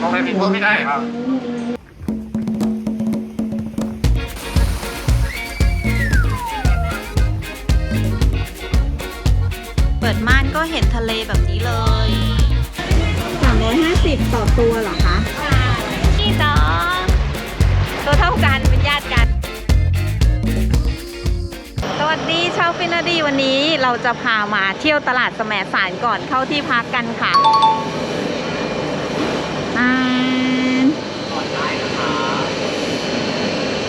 มองไปผิดก็ไม่ได้ครับเปิดม่านก็เห็นทะเลแบบนี้เลย350 ต่อตัวเหรอคะพี่สองตัวเท่ากันเป็นญาติกัน สวัสดีชาวฟินาดีวันนี้เราจะพามาเที่ยวตลาดแสมสารก่อนเข้าที่พักกันค่ะ อ่า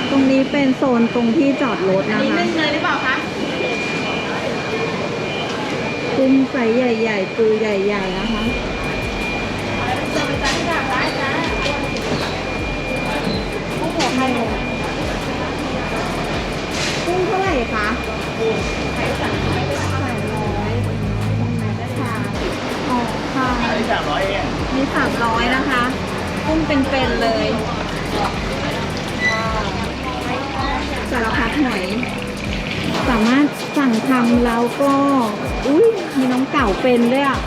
ตรงนี้เป็นโซนตรงที่จอดรถนะคะเลยหรือเปล่าคะกุ้งไซส์ใหญ่ ๆ ปูใหญ่ ๆ นะคะ เป็นด้วยอะ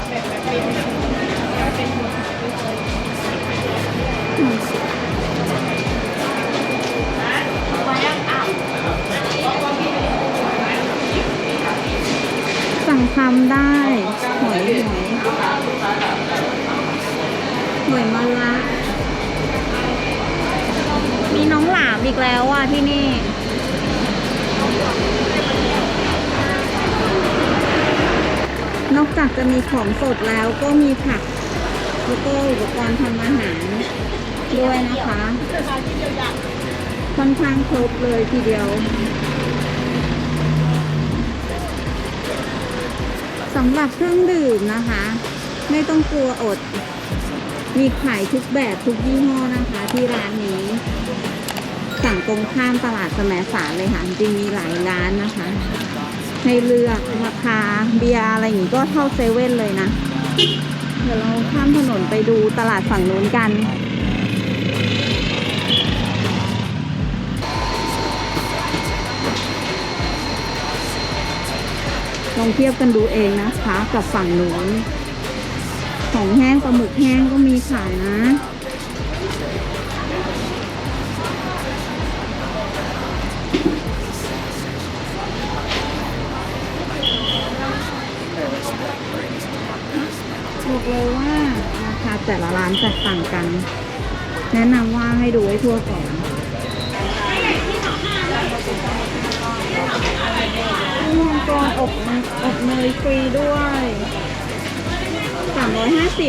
สั่งทำได้หอยหอยหอยมะระมีน้องหลามอีกแล้วอะที่นี่ นอกจากจะมีของสดแล้วก็มีผักแล้วก็อุปกรณ์ทำอาหารด้วยนะคะค่อนข้างครบเลยทีเดียวสำหรับเครื่องดื่มนะคะ ไม่ต้องกลัวอด มีขายทุกแบบทุกยี่ห้อนะคะที่ร้านนี้ สั่งตรงข้ามตลาดแสมสารเลยค่ะจริงมีหลายร้านนะคะ ให้เลือราคาเบียร์อะไรอย่างงี้ก็เท่าเซเว่นเลยนะ เดี๋ยวเราข้ามถนนไปดูตลาดฝั่งนู้นกันลองเทียบกันดูเองนะคะ กับฝั่งนู้นของแห้งปลาหมึกแห้งก็มีขายนะ บอกเลยว่าราคาแต่ละร้านแตกต่างกัน แนะนำว่าให้ดูให้ทั่วก่อนกุ้งมังกรอบอบเนยฟรีด้วย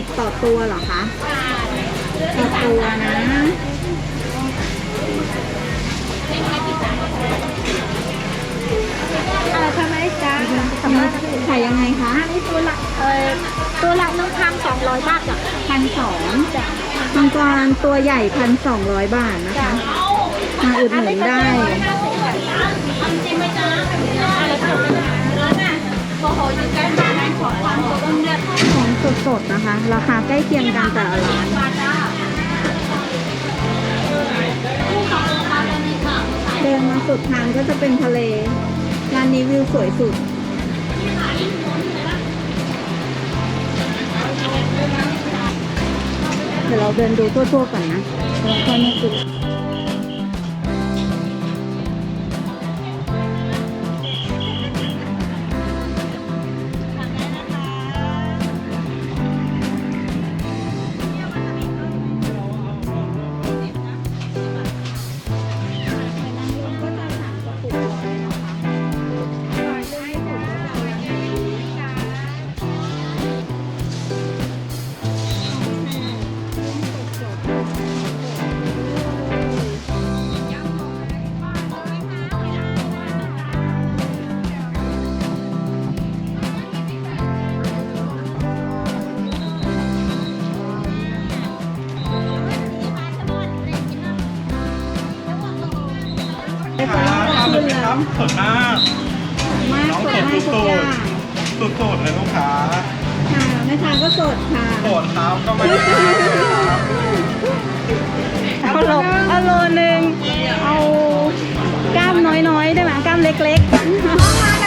350 ต่อตัวเหรอคะ ต่อตัวนะอะไรทำไม จ๊ะขายยังไงคะอันนี้ตัวละเอ่อตัวละหนึ่งพันสองร้อยบาทจ้ะพันสองจ้ะมังกรตัวใหญ่พันสองร้อยบาทนะคะมาอุดหนุนได้อันจริงไหมจ๊ะอะไรทำไมจ๊ะโอ้โหอยู่ใกล้บ้านไหนขอความตัวต้องเลือกของสดๆนะคะ ราคาใกล้เคียงกันแต่ละร้านบาทจ้ะผู้ของราคาตอนนี้ค่ะเดินมาสุดทางก็จะเป็นทะเล ร้านนี้วิวสวยสุด เดี๋ยวเราเดินดูทั่วๆก่อนนะแล้วค่อยมาจุด สดมากมากน้องสดสุกอดย่างๆสุดๆเลยลูกค้าค่ะแม่ทางก็สดค่ะสดครับก็ไม่ได้ครับอาโลเอหนึ่งเอากล้ามน้อยๆ ได้ไหมกล้ามเล็กทำ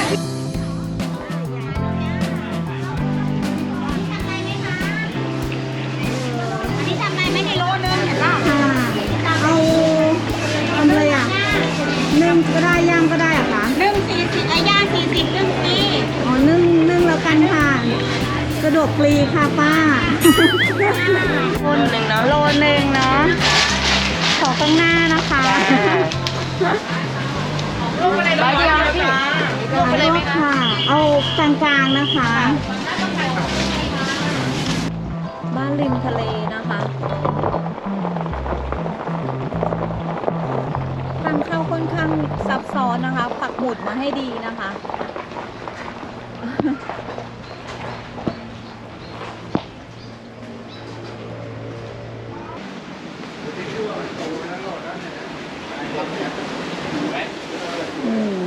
ไมไหมคะ อันนี้ทำไมไม่ในโลนึงเห็นป่ะๆเอาอะไรอะนึ่งก็ได้ย่างก็ได้ ฟรีค่ะป้าคนหนึ่งเนาะโลหนึ่งเนาะขอข้างหน้านะคะร้อยเดียวนะพี่ลงไปเลยไหมคะเอากลางๆนะคะ บ้านริมทะเลนะคะทางเข้าค่อนข้างซับซ้อนนะคะ ปักหมุดมาให้ดีนะคะ อืม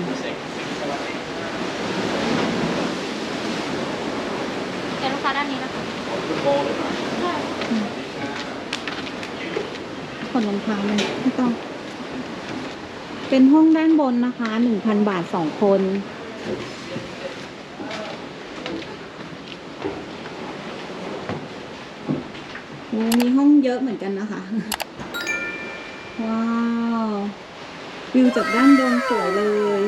เดี๋ยวลูกค้าด้านนี้นะคะ ขนรองเท้าเลยไม่ต้อง เป็นห้องด้านบนนะคะหนึ่งพันบาทสองคนโอ้มีห้องเยอะเหมือนกันนะคะ ว้าว วิวจากด้านบนสวยเลย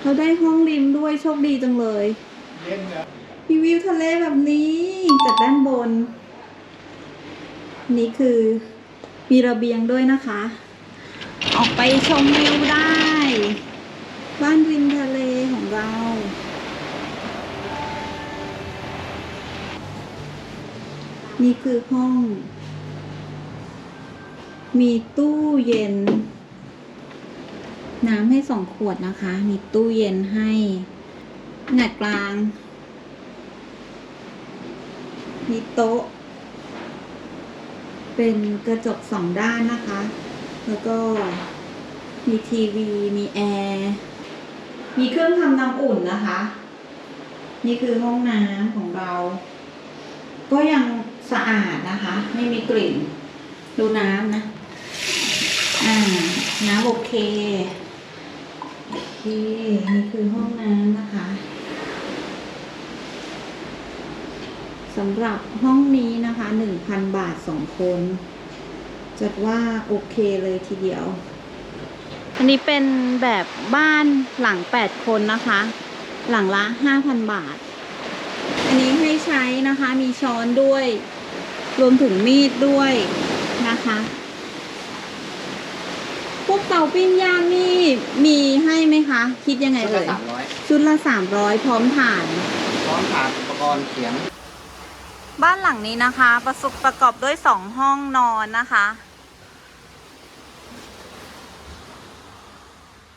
เราได้ห้องริมด้วยโชคดีจังเลย มีวิวทะเลแบบนี้จากด้านบน นี่คือมีระเบียงด้วยนะคะ ออกไปชมวิวได้ บ้านริมทะเลของเรา นี่คือห้อง มีตู้เย็น น้ำให้สองขวดนะคะ มีตู้เย็นให้ขนาดกลาง มีโต๊ะ เป็นกระจกสองด้านนะคะ แล้วก็มีทีวี มีแอร์ มีเครื่องทำน้ำอุ่นนะคะ นี่คือห้องน้ำของเรา ก็ยังสะอาดนะคะ ไม่มีกลิ่น ดูน้ำนะ อ่า น้ำโอเค โอเค นี่คือห้องน้ำนะคะำหรับห้องนี้นะคะหนึ่งพันบาทสองคน จัดว่าโอเคเลยทีเดียว อันนี้เป็นแบบบ้านหลังแปดคนนะคะ หลังละห้าพันบาท อันนี้ให้ใช้นะคะ มีช้อนด้วย รวมถึงมีดด้วยนะคะ พวกเตาปิ้งย่างนี่มีให้ไหมคะ คิดยังไงชุดเอ่ละยสามร้อยชุดละสามร้อยพร้อมถ่าน พร้อมผ่านอุปกรณ์เขียง บ้านหลังนี้นะคะ ประสบประกอบด้วยสองห้องนอนนะคะ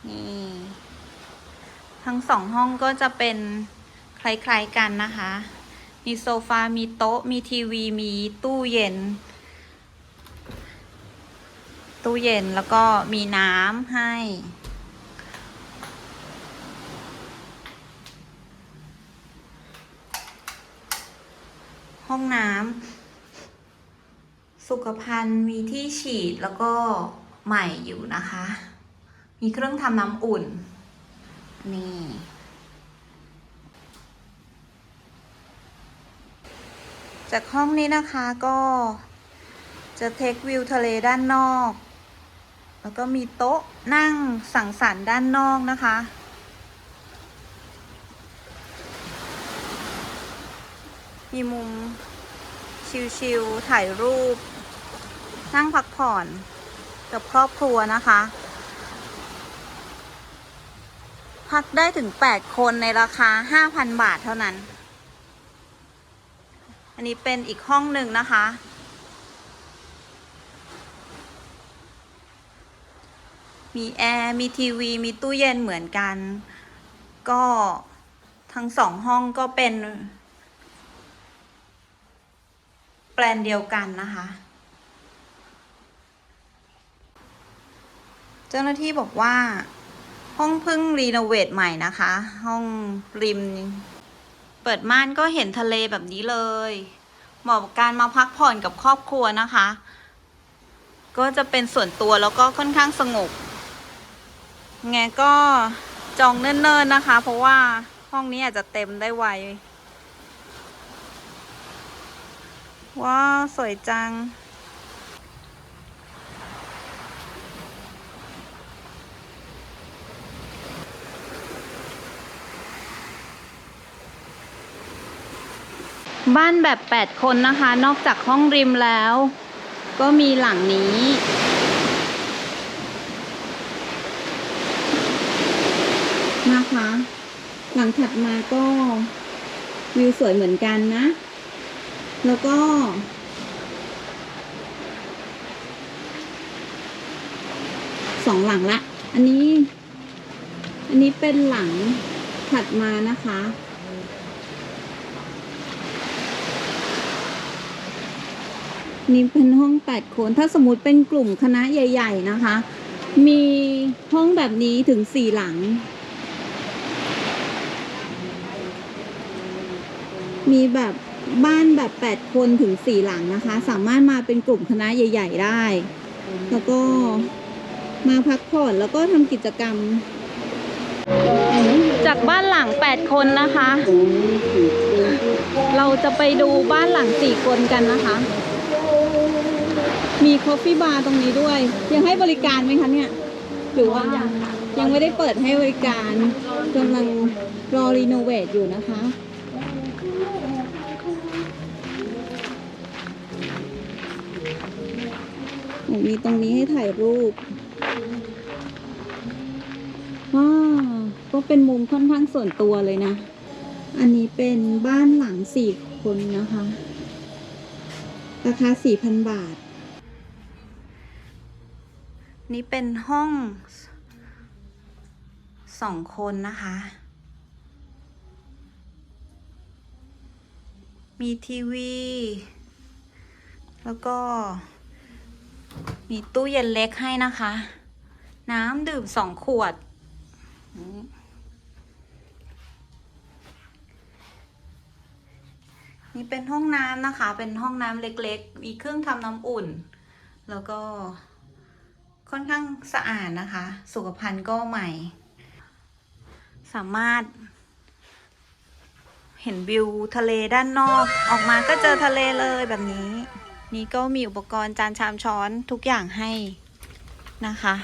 นี่ ทั้งสองห้องก็จะเป็นคล้ายๆกันนะคะ มีโซฟา มีโต๊ะ มีทีวี มีตู้เย็น ตู้เย็นแล้วก็มีน้ำให้ ห้องน้ำสุขภัณฑ์มีที่ฉีดแล้วก็ใหม่อยู่นะคะ มีเครื่องทำน้ำอุ่น นี่จากห้องนี้นะคะก็จะเทควิวทะเลด้านนอก แล้วก็มีโต๊ะนั่งสังสรรค์ด้านนอกนะคะ มีมุม ชิลๆถ่ายรูป นั่งพักผ่อนกับครอบครัวนะคะ พักได้ถึง 8 คนในราคา 5,000 บาทเท่านั้น อันนี้เป็นอีกห้องหนึ่งนะคะ มีแอร์ มีทีวี มีตู้เย็นเหมือนกัน ก็ทั้งสองห้องก็เป็น แปลนเดียวกันนะคะ เจ้าหน้าที่บอกว่า ห้องเพิ่งรีโนเวทใหม่นะคะ ห้องริม เปิดม่านก็เห็นทะเลแบบนี้เลยเหมาะกับการมาพักผ่อนกับครอบครัวนะคะ ก็จะเป็นส่วนตัวแล้วก็ค่อนข้างสงบไงก็จองเนิ่นๆนะคะ เพราะว่าห้องนี้อาจจะเต็มได้ไว ว้าว สวยจัง บ้านแบบ 8 คนนะคะ นอกจากห้องริมแล้ว ก็มีหลังนี้นะคะหลังถัดมาก็วิวสวยเหมือนกันนะ แล้วก็ สองหลังละ อันนี้ อันนี้เป็นหลังถัดมานะคะ นี่เป็นห้องแปดคน ถ้าสมมติเป็นกลุ่มคณะใหญ่ ๆ นะคะ มีห้องแบบนี้ถึงสี่หลังมีแบบ บ้านแบบแปดคนถึงสี่หลังนะคะ สามารถมาเป็นกลุ่มคณะใหญ่ ๆ ได้ แล้วก็มาพักผ่อนแล้วก็ทำกิจกรรม จากบ้านหลัง 8 คนนะคะ เราจะไปดูบ้านหลัง 4 คนกันนะคะ มีคอฟฟี่บาร์ตรงนี้ด้วย ยังให้บริการไหมคะเนี่ย หรือว่ายังไม่ได้เปิดให้บริการกำลังรอรีโนเวทอยู่นะคะ มีตรงนี้ให้ถ่ายรูปว้าก็เป็นมุมค่อนข้างส่วนตัวเลยนะ อันนี้เป็นบ้านหลังสี่คนนะคะ ราคาสี่พันบาท นี่เป็นห้องสองคนนะคะ มีทีวี แล้วก็ มีตู้เย็นเล็กให้นะคะ น้ำดื่มสองขวด นี่เป็นห้องน้ำนะคะ เป็นห้องน้ำเล็กๆ มีเครื่องทำน้ำอุ่น แล้วก็ค่อนข้างสะอาดนะคะ สุขภัณฑ์ก็ใหม่ สามารถ เห็นวิวทะเลด้านนอก ออกมาก็เจอทะเลเลยแบบนี้ นี่ก็มีอุปกรณ์จานชามช้อนทุกอย่างให้นะคะ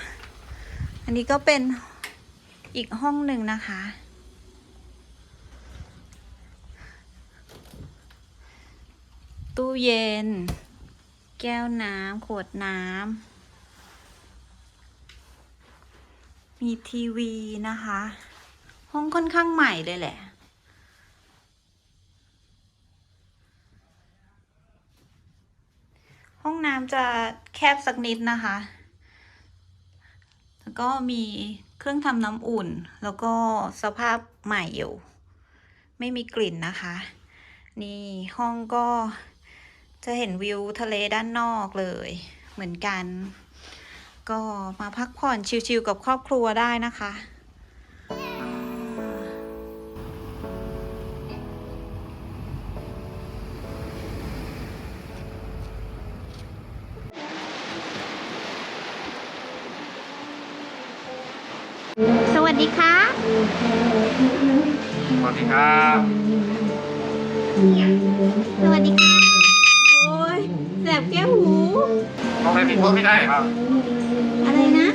อันนี้ก็เป็นอีกห้องหนึ่งนะคะ ตู้เย็น แก้วน้ำขวดน้ำมีทีวีนะคะ ห้องค่อนข้างใหม่เลยแหละ ห้องน้ำจะแคบสักนิดนะคะ แล้วก็มีเครื่องทำน้ำอุ่น แล้วก็สภาพใหม่อยู่ ไม่มีกลิ่นนะคะ นี่ห้องก็จะเห็นวิวทะเลด้านนอกเลย เหมือนกัน ก็มาพักผ่อนชิลๆกับครอบครัวได้นะคะ ดีค่ะสวัสดีครับสวัสดีค่ะโอ้ยแสบแก้วหูมองไปผิดพวกไม่ได้ครับ อะไรนะ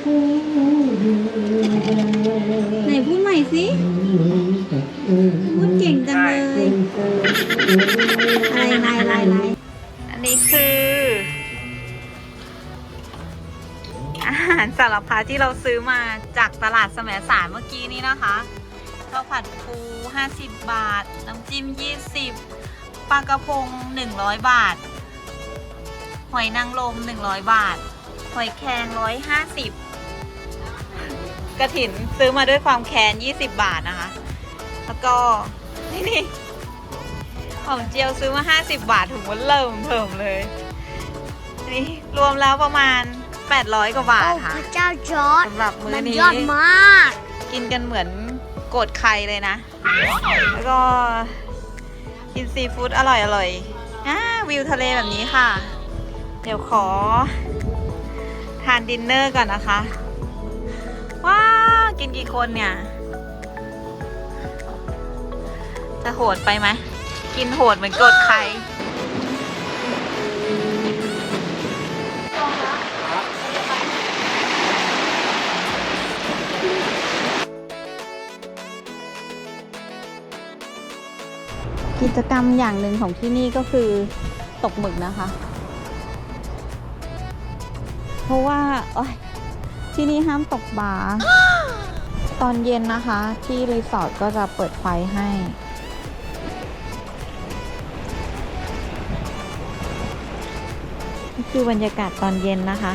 ที่เราซื้อมาจากตลาดแสมสารเมื่อกี้นี้นะคะข้าวผัดปู 50 บาท น้ำจิ้ม 20ปลากระพง 100 บาท หอยนางรม100 บาท หอยแครง150 กระถินซื้อมาด้วยความแค้น20 บาทนะคะ แล้วก็ นี่นี่หอมเจียวซื้อมา 50 บาทถุงมันเริ่มเพิ่มเลย นี่รวมแล้วประมาณ 800 กว่าบาทโอ้ค่ะ พระเจ้าจอร์ดสำหรับมื้มัอนนี้ยอดมากกินกันเหมือนโกดใครเลยนะ แล้วก็กินซีฟู้ดอร่อยอร่อยอ่าวิวทะเลแบบนี้ค่ะ เดี๋ยวขอ ทานดินเนอร์ก่อนนะคะ ว้าว กินกี่คนเนี่ย จะโหดไปไหม กินโหดเหมือนโกดใคร จกรรมอย่างหนึ่งของที่นี่ก็คือตกหมึกนะคะ เพราะว่าที่นี่ห้ามตกบาตอนเย็นนะคะ ที่รีสอร์ทก็จะเปิดไฟให้ นี่คือบรรยากาศตอนเย็นนะคะ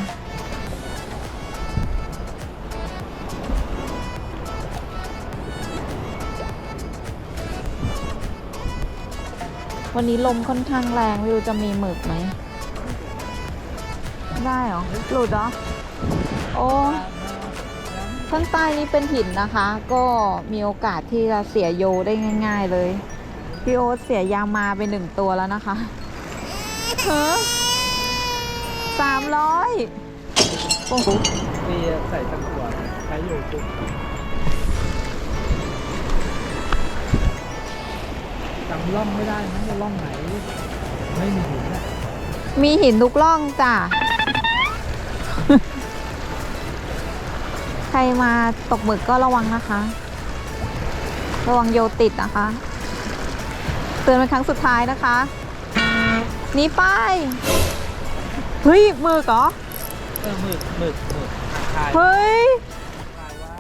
วันนี้ลมค่อนข้างแรงไม่รู้จะมีหมึกไหม ได้เหรอ หลุดเหรอ โอ้ข้างใต้นี้เป็นหินนะคะ ก็มีโอกาสที่จะเสียโยได้ง่าย ๆเลย พี่โอ๊ตเสียยางมาไปหนึ่งตัวแล้วนะคะเฮ้สามร้อยโอ้โหมีใส่ตะกั่วใช้อยู่ปุ๊ จำร่องไม่ได้นะว่าร่องไหน ไม่มีหินอะมีหินทุกร่องจ้ะ ใครมาตกหมึกก็ระวังนะคะ ระวังโยติดนะคะ เตือนเป็นครั้งสุดท้ายนะคะหนี่ป้ายเฮ้ยหมึกเหรอเออหมึกหมึกหมึกถ่ายเฮ้ยถ่ายไว้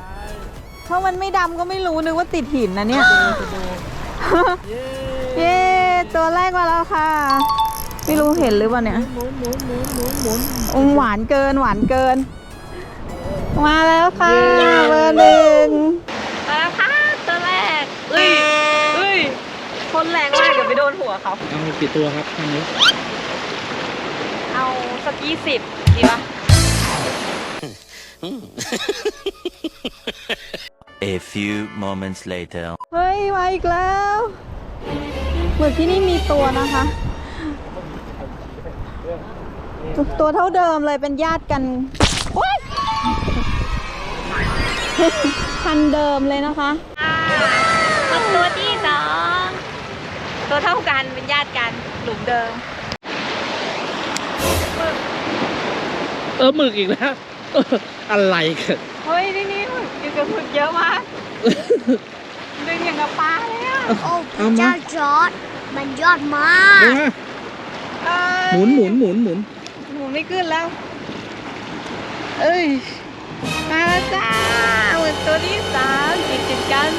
เพราะมันไม่ดำก็ไม่รู้นึกว่าติดหินนะเนี่ย จะดูเย้ เย้ตัวแรกมาแล้วค่ะ ไม่รู้เห็นหรือเปล่าเนี่ยหมุนหมุนหมุนหมุนหมุนองหวานเกินหวานเกิน มาแล้วค่ะเบอร์หนึ่งมาแล้วค่ะตัวแรกเอ้ยเอ้ยคนแรงมากเดี๋ยวไปโดนหัวเขาเอากี่ตัวครับทางนี้เอาสักยี่สิบดีปะ A few moments later. เฮ้ย มาอีกแล้ว เหมือนที่นี่มีตัวนะคะตัวตัวเท่าเดิมเลยเป็นญาติกันโอ๊ยพันเดิมเลยนะคะตัวที่สองตัวเท่ากันเป็นญาติกันหลุมเดิม เออหมึกอีกแล้วเอออะไรกันเฮ้ยที่นี่หมึกอยู่กับหมึกเยอะมากดึงอย่างกับปลาเลยอะโอ้พระเจ้าจอร์ดมันยอดมากเดี๋ยวนะเอ้ยหมุนหมุนหมุนหมุนหมุนไม่ขึ้นแล้ว เอ้ยมาแล้วจ้าหมึกตัวที่สามติดติดกัน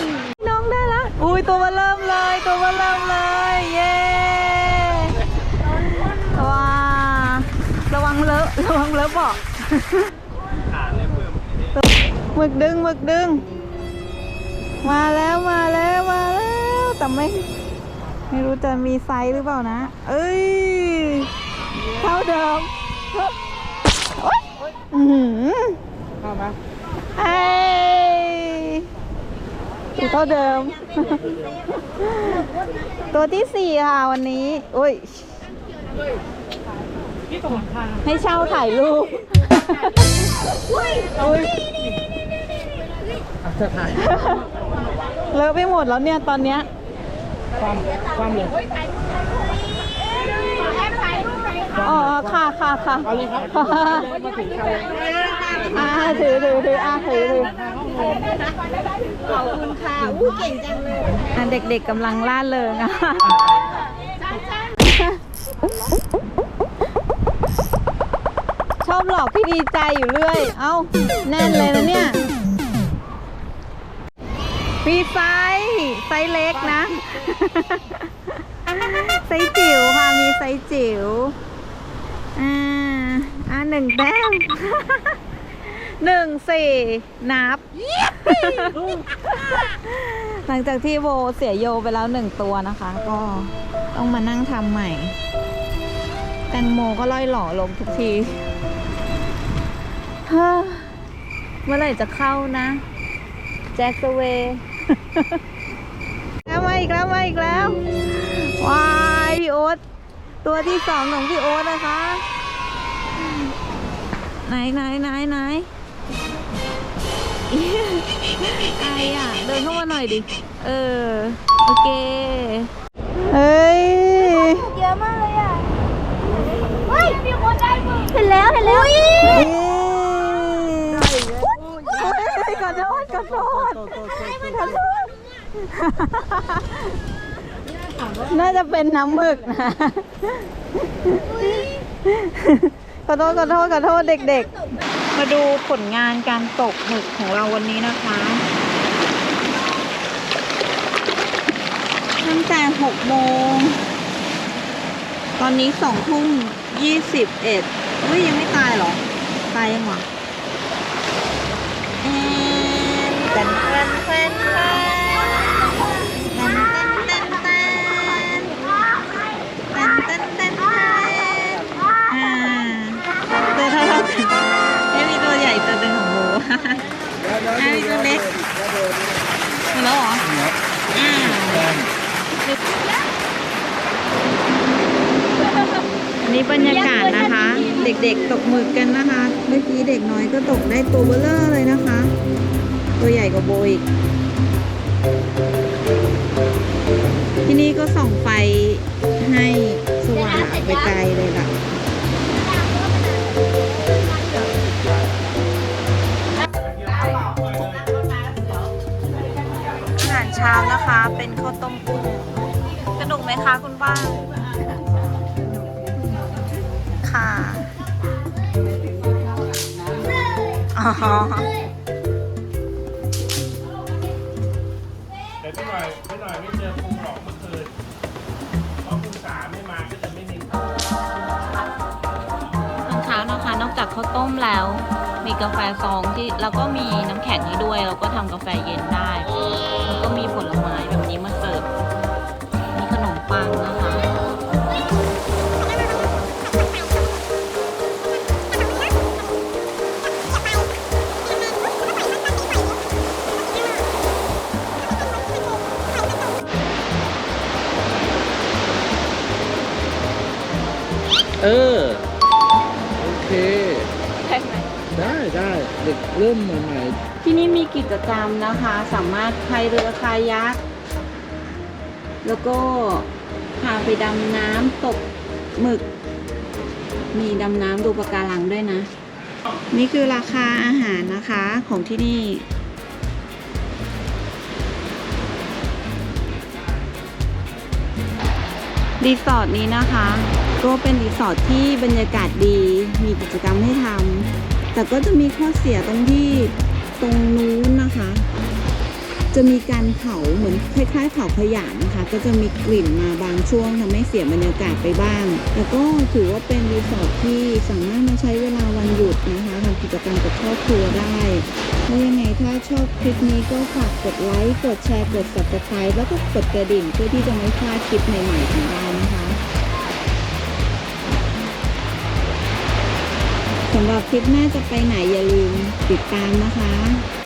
น้องได้ละอุ้ยตัวมาเริ่มเลยตัวมาเริ่มเลยเย้ว้าระวังเลอะระวังเลอะบอก หมึกดึงหมึกดึง มาแล้วมาแล้วมาแล้วแต่ไม่ไม่รู้จะมีไซส์หรือเปล่านะ เอ้ยเท่าเดิมโอ๊ยอื้อหือเข้ามาเอ้ยอยู่เท่าเดิม ตัวที่สี่ค่ะวันนี้อุ้ยพี่ตรงทางให้เช่าถ่ายรูป อุ้ยอะจะถ่ายเลอะไปหมดแล้วเนี่ยตอนเนี้ยความความเลยอ๋อค่ะค่ะค่ะเอาเลยครับมาถึงเขาเลยอ่าถือถือถืออ่าถือถือขอบคุณค่ะอู้เก่งจังเลยอะเด็กๆกำลังล่าเริงอะช อบหลอกพี่ดีใจอยู่เรื่อย เอ้า แน่นเลยนะเนี่ยมีไซส์ไซส์เล็กนะ ไซส์จิ๋วค่ะ มีไซส์จิ๋ว อ่า อ่าหนึ่งแต้มหนึ่งสี่นับ หลังจากที่โบเสียโยไปแล้วหนึ่งตัวนะคะ ก็ต้องมานั่งทำใหม่ แตงโมก็ล่อยหล่อลงทุกที เฮ้อเมื่อไหร่จะเข้านะ แจ็คสเวย์แล้วมาอีกแล้วมาอีกแล้วว้ายพี่โอ๊ตตัวที่สองของพี่โอ๊ตนะคะ ไหนไหนไหนไหนไออะ เดินเข้ามาหน่อยดิ เออ โอเค เฮ้ยเยอะมากเลยอะเฮ้ยมีคนได้มือเห็นแล้ว เห็นแล้วเฮ้ ยขอโทษขอโทษขอโทษน่าจะเป็นน้ำหมึกนะขอโทษขอโทษขอโทษเด็กๆ มาดูผลงานการตกหมึกของเราวันนี้นะคะตั้งแต่หกโมง ตอนนี้สองทุ่มยี่สิบเอ็ดอุ้ยยังไม่ตายหรอ ตายยังวะเอ็ นเต้นเต้นเต้นเต้นเต้นเต้นเต้นเต้นเต้นเต้นเต้นอ่าตัวเท่าๆกันไม่มีตัวใหญ่ตัวหนึ่งของโบไม่มีตัวเล็กหมดแล้วเหรออ่าอันนี้บรรยากาศนะคะ เด็กๆตกหมึกกันนะคะ เมื่อกี้เด็กน้อยก็ตกได้ตัวเบลเลอร์เลยนะคะ ตัวใหญ่กว่าโบอีก ที่นี่ก็ส่องไฟให้สว่างไปไกลเลยล่ะอาหารเช้านะคะ เป็นข้าวต้มกุ้งสนุกไหมคะคุณป้า ค่ะ อ๋อ ต้มแล้ว มีกาแฟซองที่แล้วก็มีน้ำแข็งให้ด้วย แล้วก็ทำกาแฟเย็นได้ แล้วก็มี ริ่มใหม่ที่นี่มีกิจกรรมนะคะ สามารถพายเรือคายักแล้วก็พาไปดำน้ำตกหมึก มีดำน้ำดูปะการังด้วยนะ นี่คือราคาอาหารนะคะของที่นี่รีสอร์ทนี้นะคะ ก็เป็นรีสอร์ทที่บรรยากาศดี มีกิจกรรมให้ทำ แต่ก็จะมีข้อเสียตรงที่ตรงนู้นนะคะ จะมีการเผาเหมือนคล้ายๆเผาขยะนะคะ ก็จะมีกลิ่นมาบางช่วงทำให้เสียบรรยากาศไปบ้าง แต่ก็ถือว่าเป็นรีสอร์ทที่สามารถมาใช้เวลาวันหยุดนะคะทำกิจกรรมกับครอบครัวได้ถ้ายังไงถ้าชอบคลิปนี้ก็ฝากกดไลค์ กดแชร์ กด subscribe แล้วก็กดกระดิ่งเพื่อที่จะไม่พลาดคลิปใหม่ๆของเรานะคะำหรับคลิปหน้าจะไปไหนอย่าลืมติดตามนะคะ